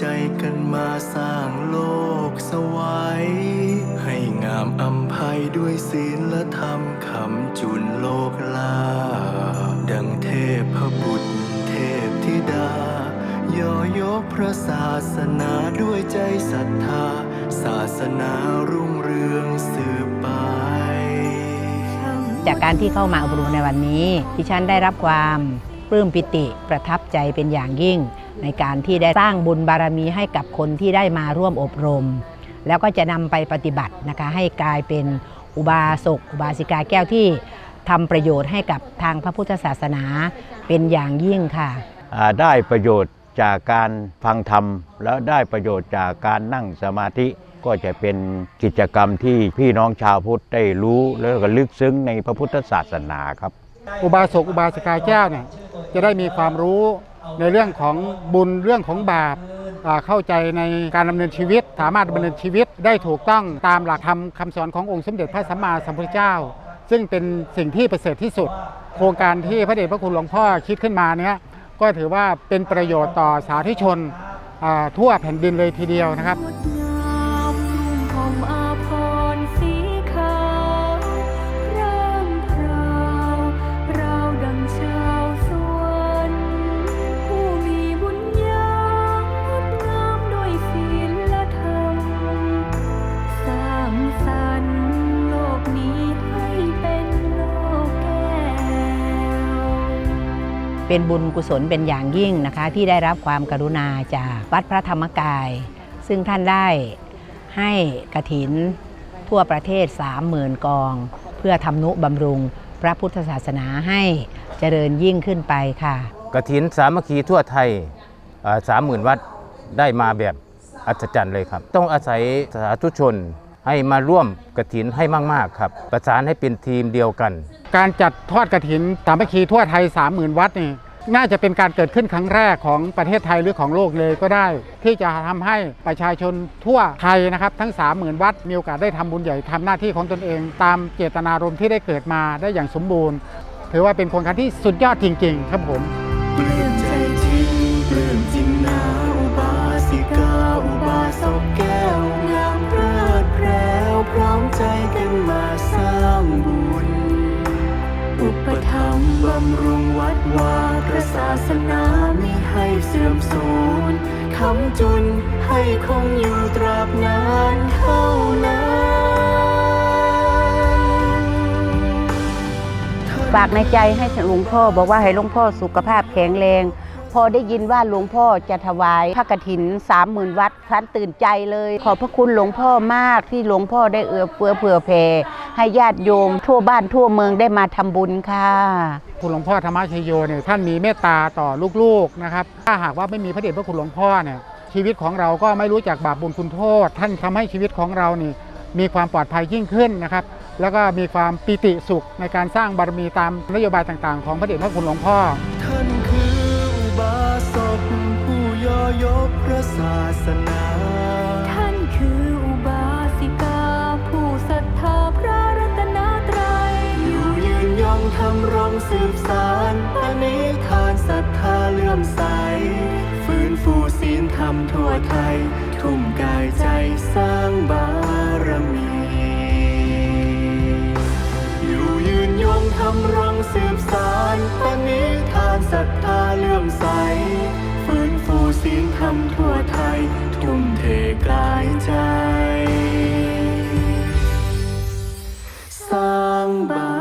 ใจกันมาสร้างโลกสวายให้งามอำภัยด้วยศีลและธรรมคำจุนโลกลา ดังเทพบุตรเทพธิดา ย่อยกพระศาสนาด้วยใจศรัทธา ศาสนารุ่งเรืองสืบไปจากการที่เข้ามาอบรมในวันนี้ ดิฉันได้รับความปลื้มปิติประทับใจเป็นอย่างยิ่ง ในการที่ได้สร้างบุญบารมีให้กับคนที่ได้มาร่วมอบรม แล้วก็จะนำไปปฏิบัตินะคะให้กลายเป็นอุบาสกอุบาสิกาแก้วที่ทำประโยชน์ให้กับทางพระพุทธศาสนาเป็นอย่างยิ่งค่ะอ่าได้ประโยชน์จากการฟังธรรม แล้วได้ประโยชน์จากการนั่งสมาธิก็จะเป็นกิจกรรมที่พี่น้องชาวพุทธได้รู้แล้วก็ลึกซึ้งในพระพุทธศาสนาครับ อุบาสกอุบาสิกาแก้วเนี่ย จะได้มีความรู้ในเรื่องของบุญเรื่องของบาปเข้าใจในการดำเนินชีวิต สามารถดำเนินชีวิตได้ถูกต้องตามหลักธรรมคำสอนขององค์สมเด็จพระสัมมาสัมพุทธเจ้า ซึ่งเป็นสิ่งที่ประเสริฐที่สุด โครงการที่พระเดชพระคุณหลวงพ่อคิดขึ้นมาเนี้ยก็ถือว่าเป็นประโยชน์ต่อสาธุชนทั่วแผ่นดินเลยทีเดียวนะครับ เป็นบุญกุศลเป็นอย่างยิ่งนะคะ ที่ได้รับความกรุณาจากวัดพระธรรมกาย ซึ่งท่านได้ให้กระถินทั่วประเทศ 30,000 กอง เพื่อทำนุบำรุงพระพุทธศาสนาให้เจริญยิ่งขึ้นไปค่ะกระถินสามัคคีทั่วไทยสามหมื่นวัดได้มาแบบอัศจรรย์เลยครับ ต้องอาศัยสาธุชนให้มาร่วมกระถินให้มาก ๆ ครับ ประสานให้เป็นทีมเดียวกันการจัดทอดกระถินสามัคคีทั่วไทย 30,000 วัดนี่น่าจะเป็นการเกิดขึ้นครั้งแรกของประเทศไทยหรือของโลกเลยก็ได้ ที่จะทำให้ประชาชนทั่วไทยนะครับ ทั้ง 30,000 วัดมีโอกาสได้ทำบุญใหญ่ทำหน้าที่ของตนเอง ตามเจตนารมณ์ที่ได้เกิดมาได้อย่างสมบูรณ์ ถือว่าเป็นโครงการที่สุดยอดจริง ๆ ครับผม บำรุงวัดวาพระศาสนามิให้เสื่อมสูญคำจุนให้คงอยู่ตราบนานเท่านั้นฝากในใจให้หลวงพ่อบอกว่าให้หลวงพ่อสุขภาพแข็งแรง อได้ยินว่าหลวงพ่อจะถวายพระกฐินสามหมื่นวัดท่านตื่นใจเลย ขอบพระคุณหลวงพ่อมากที่หลวงพ่อได้เอื้อเฟื้อเผื่อแผ่ให้ญาติโยม ทั่วบ้านทั่วเมืองได้มาทำบุญค่ะคุณหลวงพ่อธรรมชโยเนี่ยท่านมีเมตตาต่อลูกๆนะครับ ถ้าหากว่าไม่มีพระเดชพระคุณหลวงพ่อเนี่ยชีวิตของเราก็ไม่รู้จักบาปบุญคุณโทษ ท่านทำให้ชีวิตของเรานี่มีความปลอดภัยยิ่งขึ้นนะครับ แล้วก็มีความปิติสุขในการสร้างบารมีตามนโยบายต่างๆ ของพระเดชพระคุณหลวงพ่อ บาสกผู้ย่อยกพระศาสนา ท่านคืออุบาสิกา ผู้ศรัทธาพระรัตนตรัย อยู่ยืนยงทำรงสืบสารปณิธานศรัทธาเลื่อมใส ฟื้นฟูศีลธรรมทั่วไทย ทุ่มกายใจสร้างบารำทั่วไทย ทุ่มเทกายใจ สร้างบา